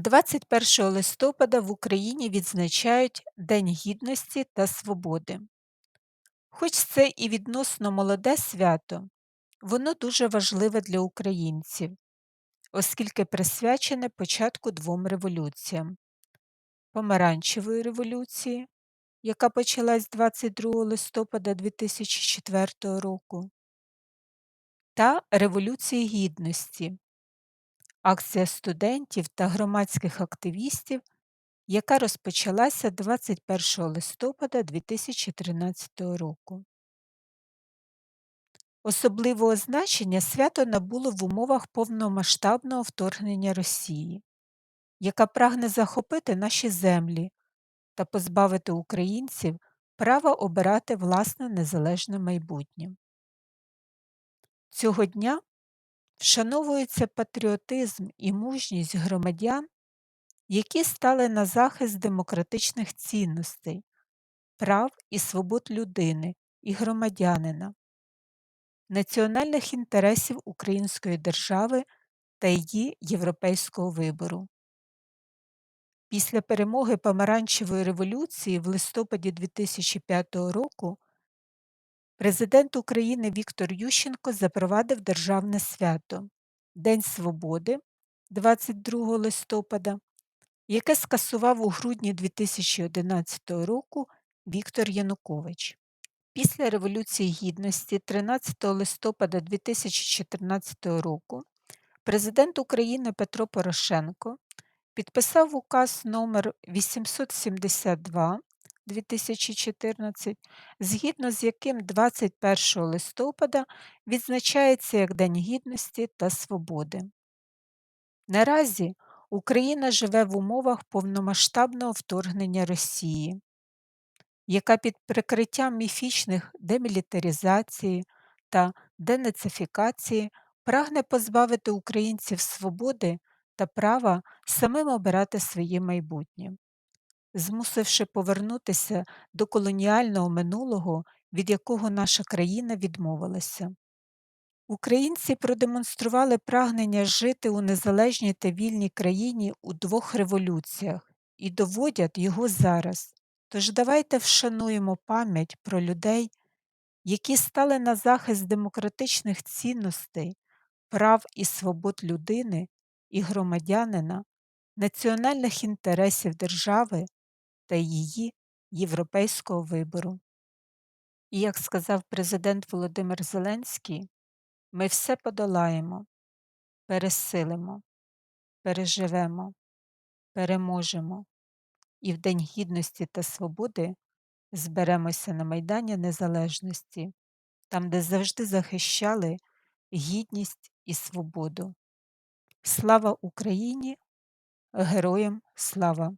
21 листопада в Україні відзначають День Гідності та Свободи. Хоч це і відносно молоде свято, воно дуже важливе для українців, оскільки присвячене початку двом революціям: Помаранчевої революції, яка почалась 22 листопада 2004 року, та Революції Гідності, акція студентів та громадських активістів, яка розпочалася 21 листопада 2013 року. Особливого значення свято набуло в умовах повномасштабного вторгнення Росії, яка прагне захопити наші землі та позбавити українців права обирати власне незалежне майбутнє. Цього дня вшановується патріотизм і мужність громадян, які стали на захист демократичних цінностей, прав і свобод людини і громадянина, національних інтересів Української держави та її європейського вибору. Після перемоги Помаранчевої революції в листопаді 2005 року президент України Віктор Ющенко запровадив державне свято День Свободи 22 листопада, яке скасував у грудні 2011 року Віктор Янукович. Після Революції Гідності 13 листопада 2014 року президент України Петро Порошенко підписав указ номер 872 2014, згідно з яким 21 листопада відзначається як День Гідності та Свободи. Наразі Україна живе в умовах повномасштабного вторгнення Росії, яка під прикриттям міфічних демілітаризації та денацифікації прагне позбавити українців свободи та права самим обирати своє майбутнє, змусивши повернутися до колоніального минулого, від якого наша країна відмовилася. Українці продемонстрували прагнення жити у незалежній та вільній країні у двох революціях і доводять його зараз. Тож давайте вшануємо пам'ять про людей, які стали на захист демократичних цінностей, прав і свобод людини і громадянина, національних інтересів держави та її європейського вибору. І як сказав президент Володимир Зеленський, ми все подолаємо, пересилимо, переживемо, переможемо і в День Гідності та Свободи зберемося на Майдані Незалежності, там, де завжди захищали гідність і свободу. Слава Україні! Героям слава!